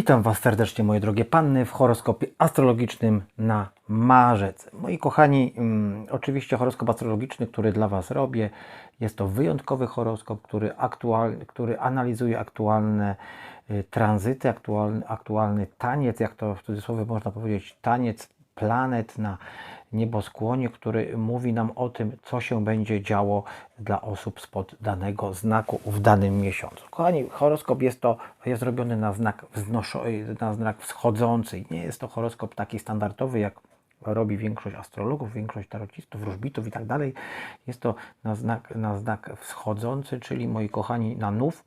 Witam Was serdecznie, moje drogie panny, w horoskopie astrologicznym na marzec. Moi kochani, mm, oczywiście horoskop astrologiczny, który dla Was robię, jest to wyjątkowy horoskop, który, aktual, który analizuje aktualne y, tranzyty, aktualny, aktualny taniec, jak to w cudzysłowie można powiedzieć, taniec planet na nieboskłonie, który mówi nam o tym, co się będzie działo dla osób spod danego znaku w danym miesiącu. Kochani, horoskop jest to jest robiony na znak, wznoszo- na znak wschodzący. Nie jest to horoskop taki standardowy, jak robi większość astrologów, większość tarocistów, wróżbitów i tak dalej. Jest to na znak, na znak wschodzący, czyli moi kochani, na nów,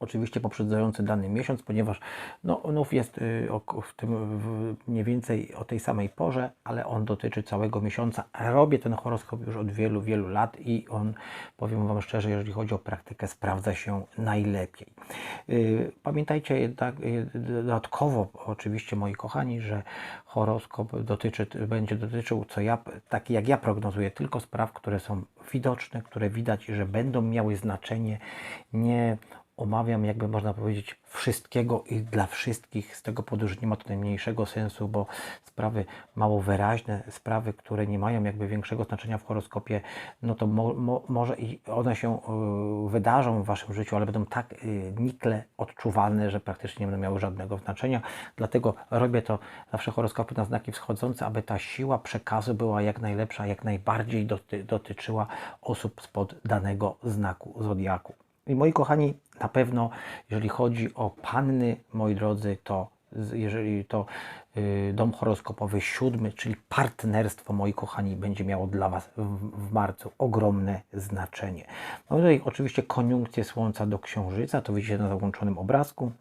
oczywiście poprzedzający dany miesiąc, ponieważ no, nów jest y, w tym mniej więcej o tej samej porze, ale on dotyczy całego miesiąca. Robię ten horoskop już od wielu, wielu lat i on, powiem Wam szczerze, jeżeli chodzi o praktykę, sprawdza się najlepiej. Y, Pamiętajcie jednak y, dodatkowo, oczywiście moi kochani, że horoskop dotyczy, będzie dotyczył, co ja, tak jak ja prognozuję, tylko spraw, które są widoczne, które widać, że będą miały znaczenie, nie omawiam, jakby można powiedzieć, wszystkiego i dla wszystkich. Z tego powodu, że nie ma to najmniejszego sensu, bo sprawy mało wyraźne, sprawy, które nie mają jakby większego znaczenia w horoskopie, no to mo, mo, może i one się y, wydarzą w Waszym życiu, ale będą tak y, nikle odczuwalne, że praktycznie nie będą miały żadnego znaczenia. Dlatego robię to zawsze horoskopy na znaki wschodzące, aby ta siła przekazu była jak najlepsza, jak najbardziej doty, dotyczyła osób spod danego znaku zodiaku. I moi kochani, na pewno, jeżeli chodzi o panny, moi drodzy, to jeżeli to y, dom horoskopowy siódmy, czyli partnerstwo, moi kochani, będzie miało dla Was w, marcu ogromne znaczenie. Mamy tutaj oczywiście koniunkcję Słońca do Księżyca, to widzicie na załączonym obrazku.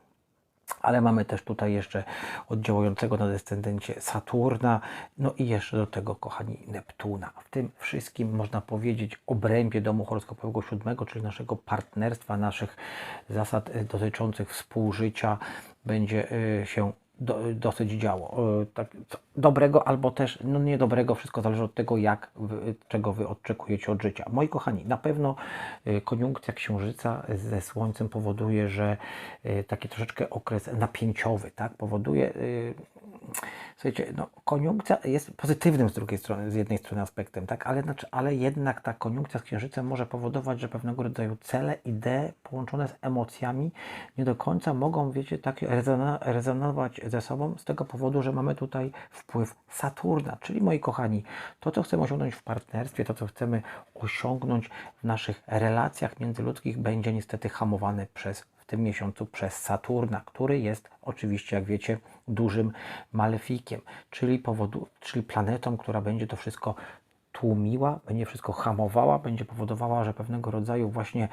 Ale mamy też tutaj jeszcze oddziałującego na descendencie Saturna, no i jeszcze do tego, kochani, Neptuna. W tym wszystkim można powiedzieć obrębie domu horoskopowego siódmego, czyli naszego partnerstwa, naszych zasad dotyczących współżycia, będzie e, się do, dosyć działo. E, Tak, dobrego albo też no niedobrego, wszystko zależy od tego, jak czego Wy oczekujecie od życia. Moi kochani, na pewno e, koniunkcja Księżyca ze Słońcem powoduje, że e, taki troszeczkę okres napięciowy, tak, powoduje Słuchajcie, no, koniunkcja jest pozytywnym z drugiej strony, z jednej strony aspektem, tak, ale, znaczy, ale jednak ta koniunkcja z księżycem może powodować, że pewnego rodzaju cele, idee połączone z emocjami nie do końca mogą, wiecie, tak rezonować ze sobą z tego powodu, że mamy tutaj wpływ Saturna. Czyli moi kochani, to co chcemy osiągnąć w partnerstwie, to co chcemy osiągnąć w naszych relacjach międzyludzkich będzie niestety hamowane przez w tym miesiącu przez Saturna, który jest oczywiście, jak wiecie, dużym malefikiem, czyli, powodu, czyli planetą, która będzie to wszystko tłumiła, będzie wszystko hamowała, będzie powodowała, że pewnego rodzaju właśnie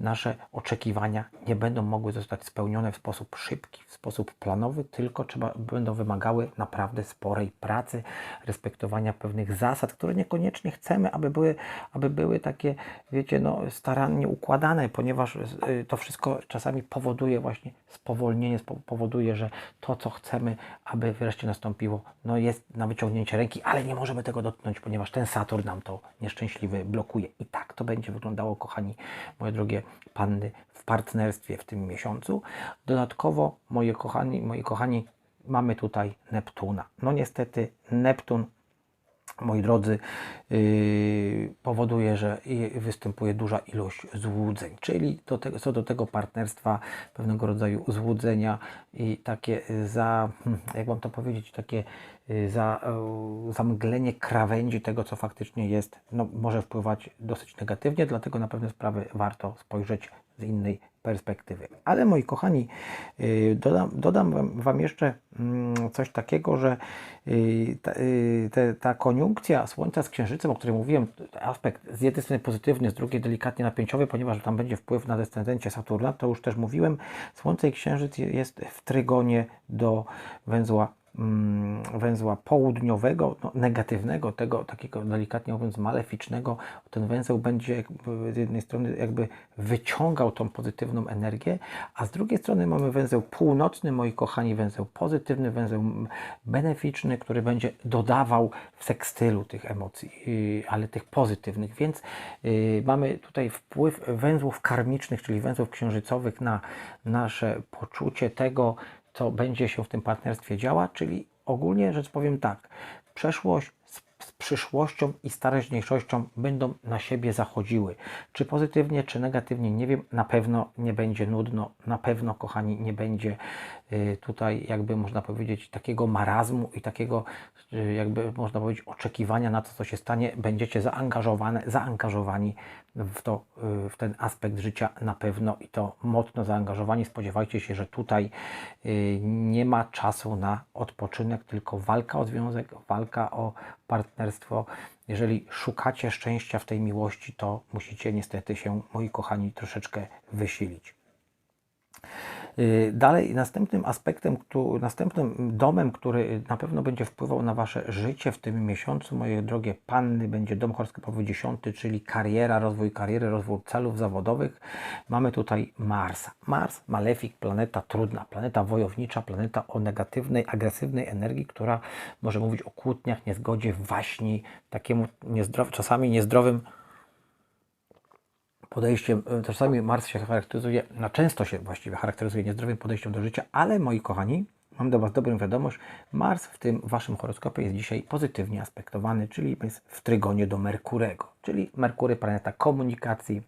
nasze oczekiwania nie będą mogły zostać spełnione w sposób szybki, w sposób planowy, tylko trzeba, będą wymagały naprawdę sporej pracy, respektowania pewnych zasad, które niekoniecznie chcemy, aby były, aby były takie, wiecie, no, starannie układane, ponieważ y, to wszystko czasami powoduje właśnie spowolnienie, spo- powoduje, że to, co chcemy, aby wreszcie nastąpiło, no jest na wyciągnięcie ręki, ale nie możemy tego dotknąć, ponieważ ten Saturn nam to nieszczęśliwy blokuje. I tak to będzie wyglądało, kochani, moje drogie panny, w partnerstwie w tym miesiącu. Dodatkowo, moje kochani, moi kochani, mamy tutaj Neptuna. No niestety Neptun moi drodzy, yy, powoduje, że występuje duża ilość złudzeń, czyli do co do tego partnerstwa pewnego rodzaju złudzenia i takie za, hmm, jak mam to powiedzieć, takie za, e, zamglenie krawędzi tego, co faktycznie jest, no, może wpływać dosyć negatywnie, dlatego na pewne sprawy warto spojrzeć z innej perspektywy. Ale moi kochani, yy, dodam, dodam wam, jeszcze mm, coś takiego, że ta, ta koniunkcja Słońca z Księżycem, o której mówiłem, aspekt z jednej strony pozytywny, z drugiej delikatnie napięciowy, ponieważ tam będzie wpływ na descendencję Saturna, to już też mówiłem. Słońce i Księżyc je- jest w trygonie do węzła węzła południowego, no, negatywnego, tego takiego delikatnie mówiąc maleficznego, ten węzeł będzie jakby z jednej strony jakby wyciągał tą pozytywną energię, a z drugiej strony mamy węzeł północny, moi kochani, węzeł pozytywny, węzeł mm, beneficzny, który będzie dodawał w sekstylu tych emocji, yy, ale tych pozytywnych, więc yy, mamy tutaj wpływ węzłów karmicznych, czyli węzłów księżycowych na nasze poczucie tego, co będzie się w tym partnerstwie działa, czyli ogólnie rzecz powiem tak, przeszłość z, z przyszłością i z będą na siebie zachodziły. Czy pozytywnie, czy negatywnie, nie wiem, na pewno nie będzie nudno, na pewno, kochani, nie będzie tutaj, jakby można powiedzieć, takiego marazmu i takiego, y, jakby można powiedzieć, oczekiwania na to, co się stanie. Będziecie zaangażowane, zaangażowani w, to, y, w ten aspekt życia na pewno i to mocno zaangażowani. Spodziewajcie się, że tutaj y, nie ma czasu na odpoczynek, tylko walka o związek, walka o partnerstwo. Jeżeli szukacie szczęścia w tej miłości, to musicie niestety się, moi kochani, troszeczkę wysilić. Y, Dalej, następnym aspektem, następnym domem, który na pewno będzie wpływał na Wasze życie w tym miesiącu, moje drogie panny, będzie dom horoskopowy 10, czyli kariera, rozwój kariery, rozwój celów zawodowych. Mamy tutaj Marsa. Mars, malefik, planeta trudna, planeta wojownicza, planeta o negatywnej, agresywnej energii, która może mówić o kłótniach, niezgodzie, waśni, takiemu niezdrow, czasami niezdrowym podejściem, e, czasami Mars się charakteryzuje, no często się właściwie charakteryzuje niezdrowym podejściem do życia, ale moi kochani, mam do Was dobrą wiadomość, Mars w tym Waszym horoskopie jest dzisiaj pozytywnie aspektowany, czyli jest w trygonie do Merkurego, czyli Merkury, planeta komunikacji,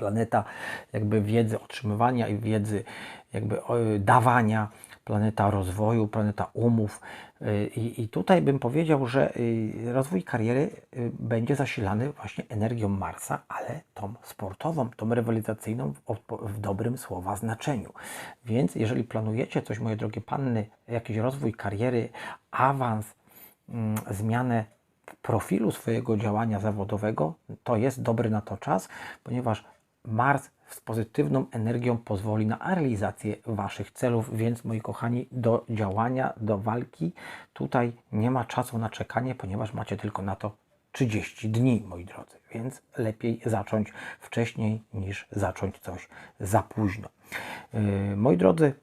planeta jakby wiedzy otrzymywania i wiedzy jakby dawania, planeta rozwoju, planeta umów. Y, I, I tutaj bym powiedział, że y, rozwój kariery y, będzie zasilany właśnie energią Marsa, ale tą sportową, tą rywalizacyjną w, w dobrym słowa znaczeniu. Więc jeżeli planujecie coś, moje drogie panny, jakiś rozwój kariery, awans, mm, zmianę profilu swojego działania zawodowego, to jest dobry na to czas, ponieważ Mars z pozytywną energią pozwoli na realizację Waszych celów, więc moi kochani, do działania, do walki tutaj nie ma czasu na czekanie, ponieważ macie tylko na to 30 dni, moi drodzy, więc lepiej zacząć wcześniej niż zacząć coś za późno. Yy, moi drodzy,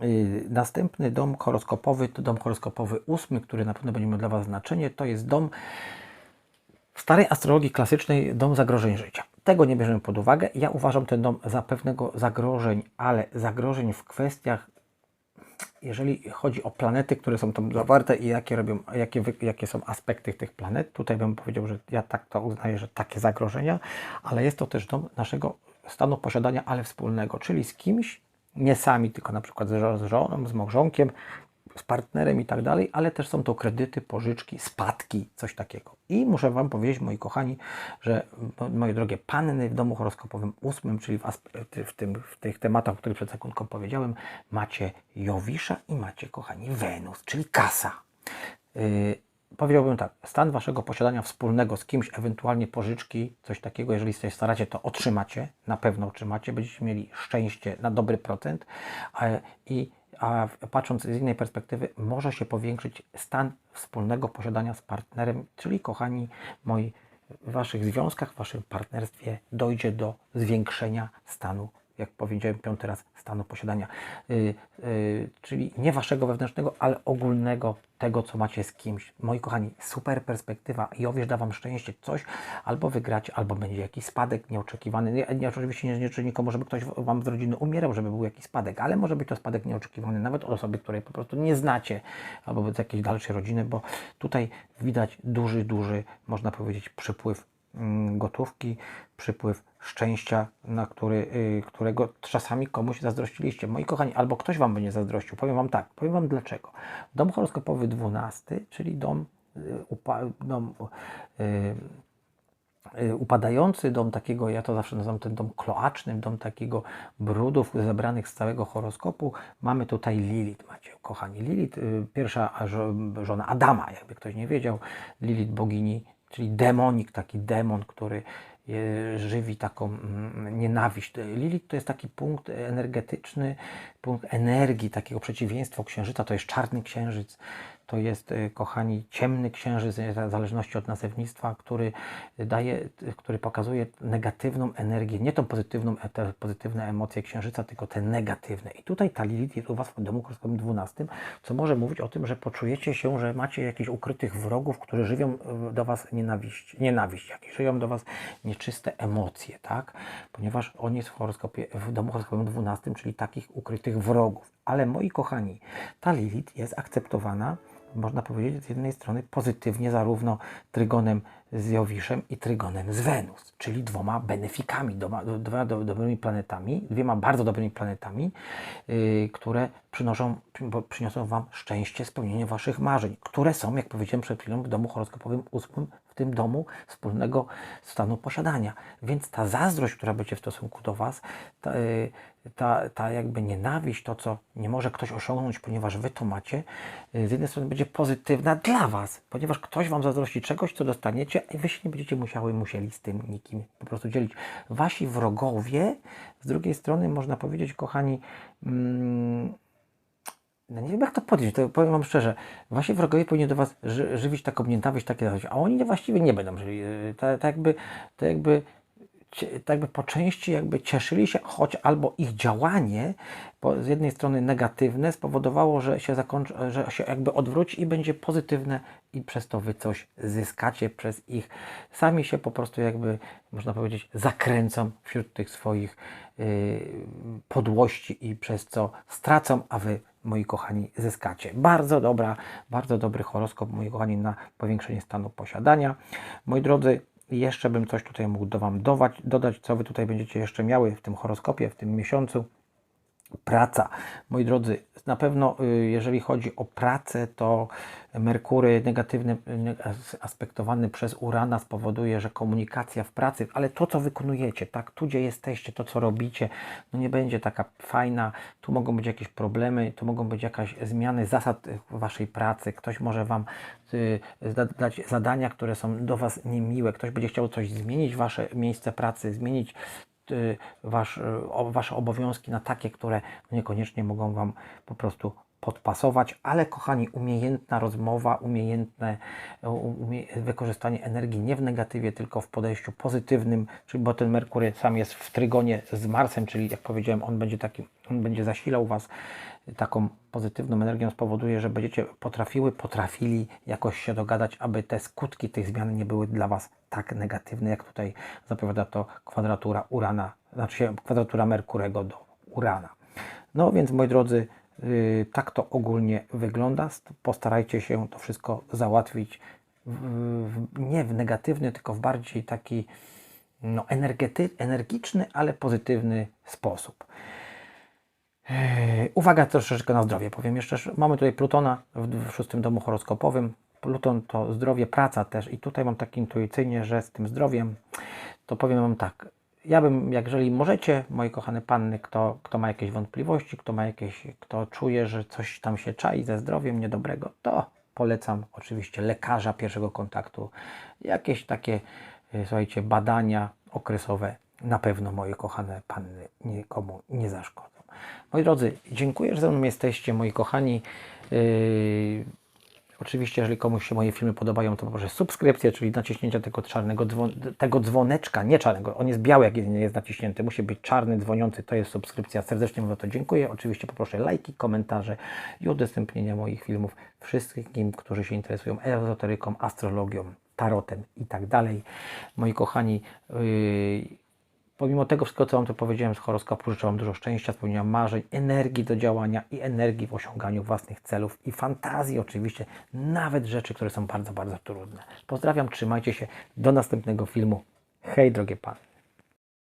Yy, Następny dom horoskopowy to dom horoskopowy ósmy, który na pewno będzie miał dla Was znaczenie. To jest dom w starej astrologii klasycznej dom zagrożeń życia. Tego nie bierzemy pod uwagę. Ja uważam ten dom za pewnego zagrożeń, ale zagrożeń w kwestiach, jeżeli chodzi o planety, które są tam zawarte i jakie, robią, jakie, jakie są aspekty tych planet. Tutaj bym powiedział, że ja tak to uznaję, że takie zagrożenia, ale jest to też dom naszego stanu posiadania, ale wspólnego, czyli z kimś, nie sami, tylko na przykład z żoną, z małżonkiem, z partnerem i tak dalej, ale też są to kredyty, pożyczki, spadki, coś takiego. I muszę Wam powiedzieć, moi kochani, że no, moje drogie panny w domu horoskopowym ósmym, czyli w, w, tym, w tych tematach, o których przed sekundką powiedziałem, macie Jowisza i macie, kochani, Wenus, czyli kasa. Yy, powiedziałbym tak, stan Waszego posiadania wspólnego z kimś, ewentualnie pożyczki, coś takiego, jeżeli się staracie, to otrzymacie, na pewno otrzymacie, będziecie mieli szczęście na dobry procent i a patrząc z innej perspektywy, może się powiększyć stan wspólnego posiadania z partnerem, czyli kochani moi, w Waszych związkach, w Waszym partnerstwie dojdzie do zwiększenia stanu, jak powiedziałem piąty raz, stanu posiadania. Yy, yy, czyli nie Waszego wewnętrznego, ale ogólnego tego, co macie z kimś. Moi kochani, super perspektywa. Jowisz da Wam szczęście, coś albo wygracie, albo będzie jakiś spadek nieoczekiwany. Nie, nie, oczywiście nie życzę nikomu, żeby ktoś Wam z rodziny umierał, żeby był jakiś spadek, ale może być to spadek nieoczekiwany, nawet od osoby, której po prostu nie znacie, albo z jakiejś dalszej rodziny, bo tutaj widać duży, duży, można powiedzieć, przypływ mm, gotówki, przypływ szczęścia, na który, y, którego czasami komuś zazdrościliście. Moi kochani, albo ktoś Wam będzie zazdrościł. Powiem Wam tak, powiem Wam dlaczego. Dom horoskopowy 12, czyli dom, y, upa- dom y, upadający dom takiego, ja to zawsze nazywam ten dom kloacznym, dom takiego brudów zebranych z całego horoskopu. Mamy tutaj Lilith, macie kochani. Lilith, pierwsza żo- żona Adama, jakby ktoś nie wiedział. Lilith bogini, czyli demonik, taki demon, który żywi taką mm, nienawiść. Lilith to jest taki punkt energetyczny, punkt energii, takiego przeciwieństwa księżyca, to jest czarny księżyc. To jest, y, kochani, ciemny księżyc, w zależności od nazewnictwa, który daje, który pokazuje negatywną energię, nie tą pozytywną, e- te pozytywne emocje księżyca, tylko te negatywne. I tutaj ta Lilith jest u Was w domu horoskopowym 12, co może mówić o tym, że poczujecie się, że macie jakichś ukrytych wrogów, którzy żywią y, do Was nienawiść, nienawiść jakieś, żywią do Was nieczyste emocje, tak? Ponieważ on jest w w domu horoskopowym 12, czyli takich ukrytych wrogów. Ale moi kochani, ta Lilith jest akceptowana, można powiedzieć, z jednej strony pozytywnie, zarówno trygonem z Jowiszem i trygonem z Wenus, czyli dwoma benefikami, dwoma, dwoma do, dobrymi planetami, dwiema bardzo dobrymi planetami, yy, które przynoszą, przyniosą Wam szczęście, spełnienie Waszych marzeń, które są, jak powiedziałem przed chwilą, w domu horoskopowym ósmym, w tym domu wspólnego stanu posiadania. Więc ta zazdrość, która będzie w stosunku do Was, ta, yy, ta, ta jakby nienawiść, to co nie może ktoś osiągnąć, ponieważ Wy to macie, yy, z jednej strony będzie pozytywna dla Was, ponieważ ktoś Wam zazdrości czegoś, co dostaniecie i Wy się nie będziecie musiały, musieli z tym nikim po prostu dzielić. Wasi wrogowie, z drugiej strony można powiedzieć, kochani, mm, no nie wiem jak to podjąć, to powiem Wam szczerze, Wasi wrogowie powinni do Was ży, żywić taką nienawiść, takie coś, a oni właściwie nie będą żyli. Yy, Tak tak jakby, tak jakby, tak jakby po części jakby cieszyli się, choć albo ich działanie po, z jednej strony negatywne spowodowało, że się zakończy, że się jakby odwróci i będzie pozytywne i przez to Wy coś zyskacie przez ich. Sami się po prostu jakby, można powiedzieć, zakręcą wśród tych swoich yy, podłości i przez co stracą, a Wy moi kochani, zyskacie. Bardzo dobra, bardzo dobry horoskop, moi kochani, na powiększenie stanu posiadania. Moi drodzy, jeszcze bym coś tutaj mógł do Wam dodać, co Wy tutaj będziecie jeszcze miały w tym horoskopie, w tym miesiącu. Praca. Moi drodzy, na pewno y, jeżeli chodzi o pracę, to Merkury negatywny, aspektowany przez Urana spowoduje, że komunikacja w pracy, ale to, co wykonujecie, tak, tu gdzie jesteście, to, co robicie, no nie będzie taka fajna, tu mogą być jakieś problemy, tu mogą być jakieś zmiany zasad y, waszej pracy, ktoś może wam y, dać zadania, które są do was niemiłe, ktoś będzie chciał coś zmienić, wasze miejsce pracy, zmienić wasz, y, wasze obowiązki na takie, które niekoniecznie mogą Wam po prostu podpasować, ale kochani, umiejętna rozmowa, umiejętne u- umie, wykorzystanie energii nie w negatywie, tylko w podejściu pozytywnym, czyli bo ten Merkury sam jest w trygonie z Marsem, czyli jak powiedziałem, on będzie taki, on będzie zasilał Was taką pozytywną energią, spowoduje, że będziecie potrafiły, potrafili jakoś się dogadać, aby te skutki tych zmian nie były dla Was tak negatywne, jak tutaj zapowiada to kwadratura Urana, znaczy się kwadratura Merkurego do Urana. No więc moi drodzy, tak to ogólnie wygląda. St- Postarajcie się to wszystko załatwić w, nie w negatywny, tylko w bardziej taki no, energety, energiczny, ale pozytywny sposób. Eee, Uwaga troszeczkę na zdrowie. Powiem jeszcze, mamy tutaj Plutona w, w szóstym domu horoskopowym. Pluton to zdrowie, praca też. I tutaj mam tak intuicyjnie, że z tym zdrowiem to powiem Wam tak. Ja bym, jak jeżeli możecie, moje kochane panny, kto, kto ma jakieś wątpliwości, kto ma jakieś, kto czuje, że coś tam się czai ze zdrowiem niedobrego, to polecam oczywiście lekarza pierwszego kontaktu. Jakieś takie, e, słuchajcie, badania okresowe na pewno moje kochane panny nikomu nie zaszkodzą. Moi drodzy, dziękuję, że ze mną jesteście, moi kochani. Yy, Oczywiście, jeżeli komuś się moje filmy podobają, to poproszę subskrypcję, czyli naciśnięcie tego czarnego dzwon tego dzwoneczka, nie czarnego, on jest biały, jak nie jest naciśnięty, musi być czarny, dzwoniący, to jest subskrypcja. Serdecznie Wam za to dziękuję. Oczywiście poproszę lajki, komentarze i udostępnienia moich filmów wszystkim, którzy się interesują ezoteryką, astrologią, tarotem i tak dalej. Moi kochani, yy, Pomimo tego wszystkiego, co Wam tu powiedziałem z horoskopu, życzę Wam dużo szczęścia, spełnienia marzeń, energii do działania i energii w osiąganiu własnych celów i fantazji oczywiście, nawet rzeczy, które są bardzo, bardzo trudne. Pozdrawiam, trzymajcie się, do następnego filmu. Hej drogie Pany.